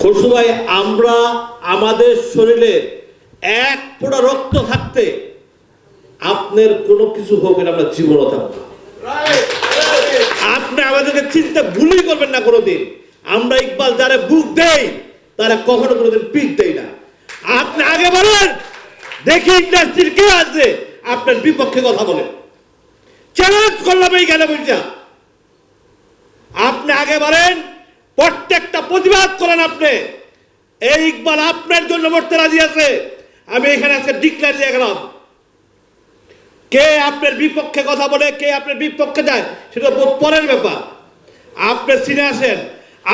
খসরু ভাই আমরা আমাদের শরীরে এক ফোঁটা রক্ত থাকতে আপনার কোনো কিছু হোক, এটা আমরা জীবনও থাকব আপনি আমাদেরকে চিন্তা ভুলই করবেন না কোনোদিন। আমরা ইকবাল যারা বুক দেই, তারা কখনো কোনোদিন পিক দেই না। আপনি আগে বলেন, দেখি ইন্ডাস্ট্রির কে আছে, আপনার বিপক্ষে কথা বলেন। চ্যালেঞ্জ করলাম এই জ্ঞানে বলছা আপনি আগে বলেন প্রত্যেকটা প্রতিবাদ করেন আপনি। এই ইকবাল আপনার জন্য মরতে রাজি আছে। আমি এখানে আজকে ডিক্লেয়ার দিয়ে গেলাম। কে আপনার বিপক্ষে কথা বলে কে আপনার বিপক্ষে যায় সেটা পরের ব্যাপার। আপনি সিনে আসেন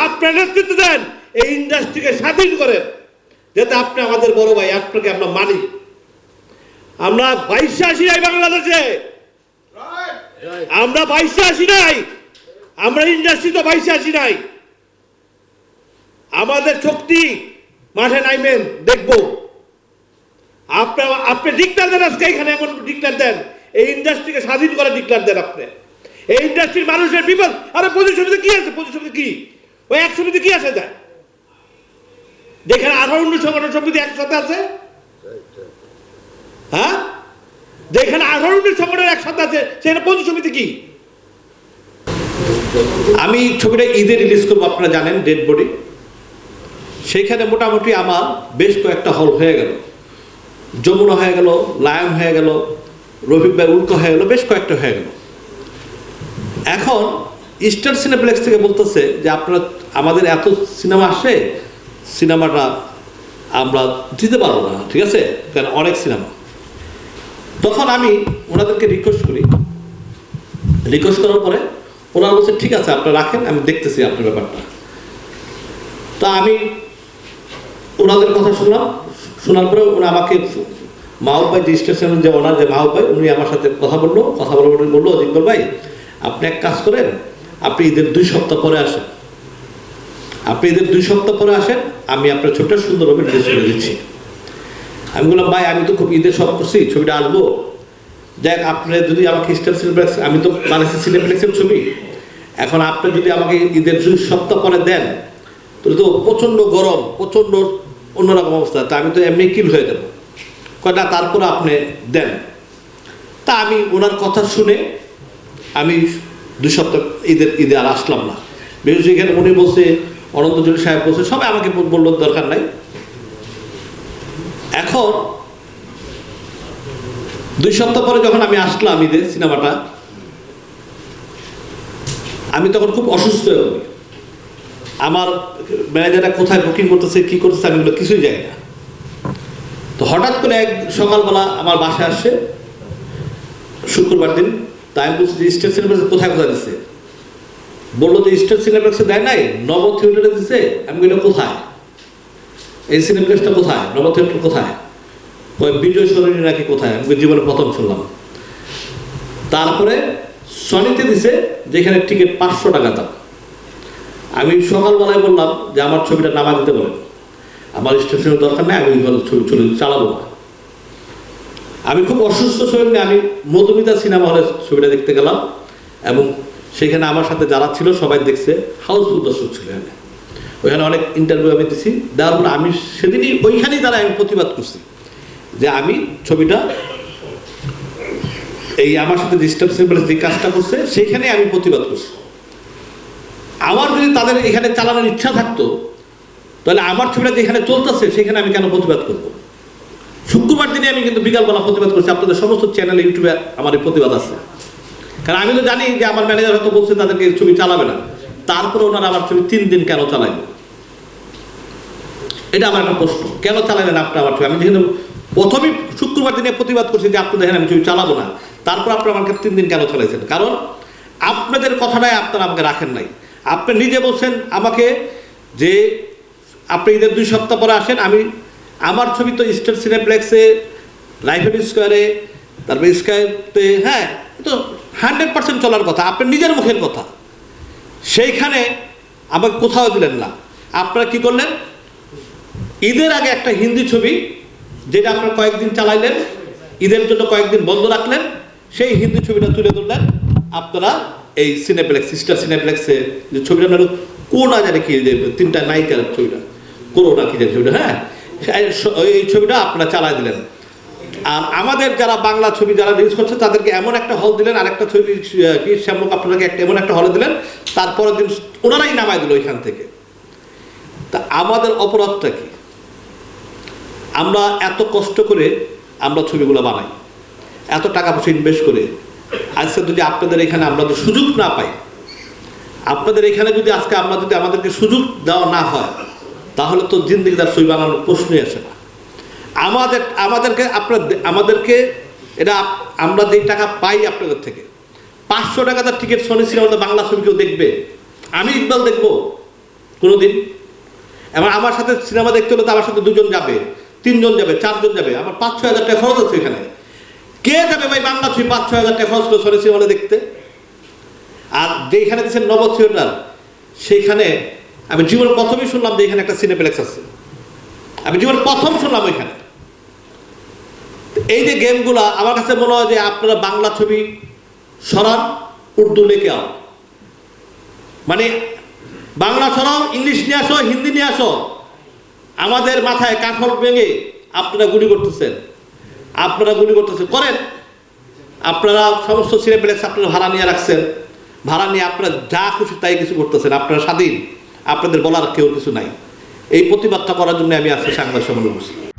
আপনার নেতৃত্ব দেন এই ইন্ডাস্ট্রিকে স্বাধীন করেন। যাতে আপনি আমাদের বড় ভাই আপনাকে আমরা মানি। আমরা বাইশে আসি নাই বাংলাদেশে। আমরা বাইশে আসি নাই। আমরা ইন্ডাস্ট্রি তো বাইশে আসি নাই। আমাদের শক্তি মাঠে নাইবেন, দেখব। আপনার আপনি ডিক্লার দেন আজকে এখানে, এমন ডিক্লার দেন। এই ইন্ডাস্ট্রিকে স্বাধীন করে ডিক্লার দেন আপনি। এই ইন্ডাস্ট্রির মানুষের বিপদ আরে পজিশনে কি আছে? পজিশনে কি? ওই একসঙ্গে কি আছে যায় যেখানে আঠারো উনিশ সংগঠন সমিতি একসাথে আছে? হ্যাঁ? যেখানে আঠারো উনিশ সংগঠন একসাথে আছে, সেখানে পঁচিশ সমিতি কি? আমি ছবিটা ঈদে রিলিজ করব, আপনারা জানেন ডেড বডি সেইখানে মোটামুটি আমার বেশ কয়েকটা হল হয়ে গেল। যমুনা হয়ে গেল, লায়ন হয়ে গেল, রফিক ভাই উল্কা হয়ে গেল, বেশ কয়েকটা হয়ে গেল। এখন ইস্টার সিনেপ্লেক্স থেকে বলতেছে যে আপনারা, আমাদের এত সিনেমা আসে, সিনেমাটা আমরা দিতে পারব না, ঠিক আছে? কারণ অনেক সিনেমা। তখন আমি ওনাদেরকে রিকোয়েস্ট করি। রিকোয়েস্ট করার পরে ওনারা বলছে, ঠিক আছে, আপনারা রাখেন, আমি দেখতেছি আপনার ব্যাপারটা। তা আমি ওনাদের কথা শুনলাম, শোনার পরে ওরা আমাকে মাহবুব ভাই যে স্টেশনের যে ওনার যে মাহবুব ভাই, উনি আমার সাথে কথা বলল, কথা বলার পরে বলল ইকবাল ভাই, আপনি এক কাজ করেন, আপনি ঈদের দুই সপ্তাহ পরে আসেন। আপনি ঈদের দুই সপ্তাহ পরে আসেন, আমি আপনার ছোট্ট সুন্দরভাবে রিলিজ করে দিচ্ছি। আমি বললাম, ভাই, আমি তো খুব ঈদের সব করছি, ছবিটা আসব দেখ আপনি যদি আমাকে স্টার সিনেপ্লেক্স আমি তো বানাইছি সিনেপ্লেক্সের ছবি। এখন আপনি যদি আমাকে ঈদের দুই সপ্তাহ পরে দেন তো প্রচণ্ড গরম, প্রচণ্ড অন্যরকম অবস্থা। তা আমি তো এমনি কিল হয়ে যাব কয়টা তারপর আপনি দেন। তা আমি ওনার কথা শুনে আমি দু সপ্তাহ ঈদের, ঈদে আর আসলাম না। বিশেষ এখানে উনি বলছে, অনন্ত জলি সাহেব বলছে, সবাই আমাকে বলল, দরকার নাই। এখন দুই সপ্তাহ পরে যখন আমি আসলাম ঈদের সিনেমাটা, আমি তখন খুব অসুস্থ হয়ে আমার ম্যানেজাররা কোথায় বুকিং করতেছে, কি করতেছে, আমি এগুলো কিছুই জানি না। তো হঠাৎ করে এক সকালবেলা আমার বাসায় আসছে শুক্রবার দিন তাই আমি বলছি যে স্টেট সিনেপ্লেক্স কোথায় কোথায় দিচ্ছে বলল যে স্টেট সিনেপ্লেক্সে দেয় নাই নব থিয়েটারে দিচ্ছে আমি বললাম কোথায়? এই সিনেপ্লেক্সটা কোথায়? নব থিয়েটার কোথায়? ওই বিজয় সরণী নাকি কোথায়? আমি জীবনে প্রথম শুনলাম। তারপরে সনিতে দিছে, যেখানে টিকিট পাঁচশো টাকা দাম। আমি সকালবেলায় বললাম যে আমার ছবিটা নামা দিতে বলেন আমার স্টেশনের দরকার নেই, আমি ছবি ছবি চালাবো না। আমি খুব অসুস্থ শরীর আমি মধুমিতা সিনেমা হলে ছবিটা দেখতে গেলাম এবং সেখানে আমার সাথে যারা ছিল সবাই দেখছে, হাউসফুল দর্শক ছিল এখানে। ওইখানে অনেক ইন্টারভিউ আমি দিছি। দেওয়ার পরে আমি সেদিনই, ওইখানেই তারা আমি প্রতিবাদ করছি যে আমি ছবিটা এই আমার সাথে ডিস্টার্ব যে কাজটা করছে সেইখানে আমি প্রতিবাদ করছি। আমার যদি তাদের এখানে চালানোর ইচ্ছা থাকতো, তাহলে আমার ছবিটা যেখানে চলতেছে, সেখানে আমি কেন প্রতিবাদ করব? শুক্রবার দিনে আমি কিন্তু বিকালবেলা প্রতিবাদ করছি। আপনাদের সমস্ত চ্যানেল, ইউটিউবে আমার প্রতিবাদ আছে। কারণ আমি তো জানি যে আমার ম্যানেজার হয়তো বলছে তাদেরকে ছবি চালাবে না। তারপরে ওনারা আমার ছবি তিন দিন কেন চালাইবে এটা আমার একটা প্রশ্ন। কেন চালাবেন আপনি আমার ছবি? আমি যেখানে প্রথমেই শুক্রবার দিনে প্রতিবাদ করছি যে আপনি দেখেন আমি ছবি চালাবো না। তারপর আপনি আমাকে তিন দিন কেন চালাইছেন? কারণ আপনাদের কথাটাই আপনারা আমাকে রাখেন নাই। আপনি নিজে বলছেন আমাকে যে আপনি ঈদের দুই সপ্তাহ পরে আসেন, আমি আমার ছবি তো স্টেট সিনেপ্লেক্সে লাইফেল স্কোয়ারে তারপরে স্কোয়ারতে হ্যাঁ তো হান্ড্রেড পার্সেন্ট চলার কথা আপনার নিজের মুখের কথা। সেইখানে আমাকে কোথাও দিলেন না। আপনারা কি করলেন? ঈদের আগে একটা হিন্দি ছবি, যেটা আপনারা কয়েকদিন চালাইলেন, ঈদের জন্য কয়েকদিন বন্ধ রাখলেন, সেই হিন্দি ছবিটা তুলে ধরলেন। আপনারা এই সিনেপ্লেক্স সিস্টার সিনেপ্লেক্সে যে ছবিটা নাম কোন জানে কি যে তিনটা নায়িকার ছবিটা? করোনা কি ছবিটা হ্যাঁ? এই- ছবিটা আপনারা চালাই দিলেন। আর আমাদের যারা বাংলা ছবি যারা রিলিজ করছে তাদেরকে এমন একটা হল দিলেন আরেকটা ছবি আহ, কি শ্যামক আপনাকে একটা এমন একটা হলে দিলেন তারপরের দিন ওনারাই নামাই দিল ওইখান থেকে। তা আমাদের অপরাধটা কি? আমরা এত কষ্ট করে আমরা ছবিগুলো বানাই এত টাকা পয়সা ইনভেস্ট করে আজকে যদি আপনাদের এখানে আমরা তো সুযোগ না পাই, আপনাদের এখানে যদি আজকে আমরা যদি আমাদেরকে সুযোগ দেওয়া না হয়, তাহলে তো জিন্দিগিদার সই বানানোর প্রশ্নই আসে না। আমাদের, আমাদেরকে আপনার আমাদেরকে এটা আমরা যেই টাকা পাই আপনাদের থেকে, পাঁচশো টাকা তার টিকিট শনি সিনেমাতে বাংলা ছবি কেউ দেখবে। আমি ইকবাল দেখব কোনোদিন। এবার আমার সাথে সিনেমা দেখতে হলে তো আমার সাথে দুজন যাবে, তিনজন যাবে, চারজন যাবে, আমার পাঁচ ছয় হাজার টাকা খরচ আছে এখানে। কে যাবে ভাই বাংলা ছবি পাঁচ, ছয় হাজার টাকা খরচ করে সরে সিনেমা দেখতে? আর যেখানে দিচ্ছেন নব থিয়েটার, সেইখানে আমি জীবন প্রথমেই শুনলাম যে এখানে একটা সিনেপ্লেক্স আছে। আমি জীবন প্রথম শুনলাম ওইখানে। এই যে গেমগুলা, আমার কাছে মনে হয় যে আপনারা বাংলা ছবি সরান, উর্দু লেখে আও। মানে বাংলা সরাও, ইংলিশ নিয়ে আসো, হিন্দি নিয়ে আসো। আমাদের মাথায় কাঠল ভেঙে আপনারা গুলি করতেছেন। আপনারা গুলি করতেছেন। করেন। আপনারা সমস্ত সিনেপ্লেক্স আপনারা ভাড়া নিয়ে রাখছেন। ভাড়া নিয়ে আপনারা যা খুশি তাই কিছু করতেছেন। আপনারা স্বাধীন। আপনাদের বলার কেউ কিছু নাই। এই প্রতিবাদটা করার জন্য আমি আজকে সাংবাদিক সম্মেলন করছি